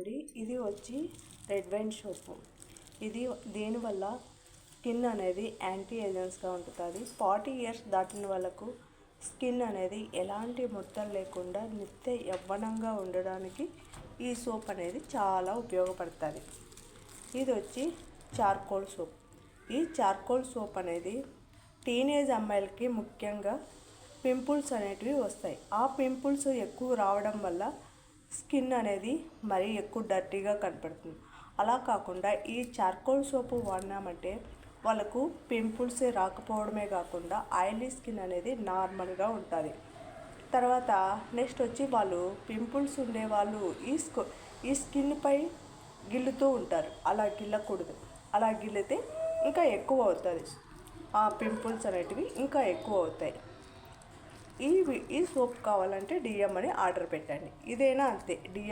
అండి. ఇది వచ్చి రెడ్ వైన్ సోపు. ఇది దీనివల్ల స్కిన్ అనేది యాంటీ ఏజెన్స్గా ఉంటుంది ఫార్టీ ఇయర్స్ దాటిన వాళ్ళకు స్కిన్ అనేది ఎలాంటి ముద్దలు లేకుండా నిత్య యవ్వనంగా ఉండడానికి ఈ సోప్ అనేది చాలా ఉపయోగపడుతుంది. ఇది వచ్చి చార్కోల్ సోప్. ఈ చార్కోల్ సోప్ అనేది టీనేజ్ అమ్మాయిలకి ముఖ్యంగా పింపుల్స్ అనేటివి వస్తాయి. ఆ పింపుల్స్ ఎక్కువ రావడం వల్ల స్కిన్ అనేది మరీ ఎక్కువ డర్టీగా కనపడుతుంది. అలా కాకుండా ఈ చార్కోల్ సోపు వాడినామంటే వాళ్ళకు పింపుల్స్ రాకపోవడమే కాకుండా ఆయిలీ స్కిన్ అనేది నార్మల్గా ఉంటుంది. తర్వాత నెక్స్ట్ వచ్చి వాళ్ళు పింపుల్స్ ఉండే వాళ్ళు ఈ స్కో ఈ స్కిన్పై గిల్లుతూ ఉంటారు. అలా గిల్లకూడదు. అలా గిల్లితే ఇంకా ఎక్కువ అవుతుంది. ఆ పింపుల్స్ అనేటివి ఇంకా ఎక్కువ అవుతాయి. ఈ ఈ సోప్ కావాలంటే డిఎం అని ఆర్డర్ పెట్టండి. ఇదైనా అంతే? డిఎం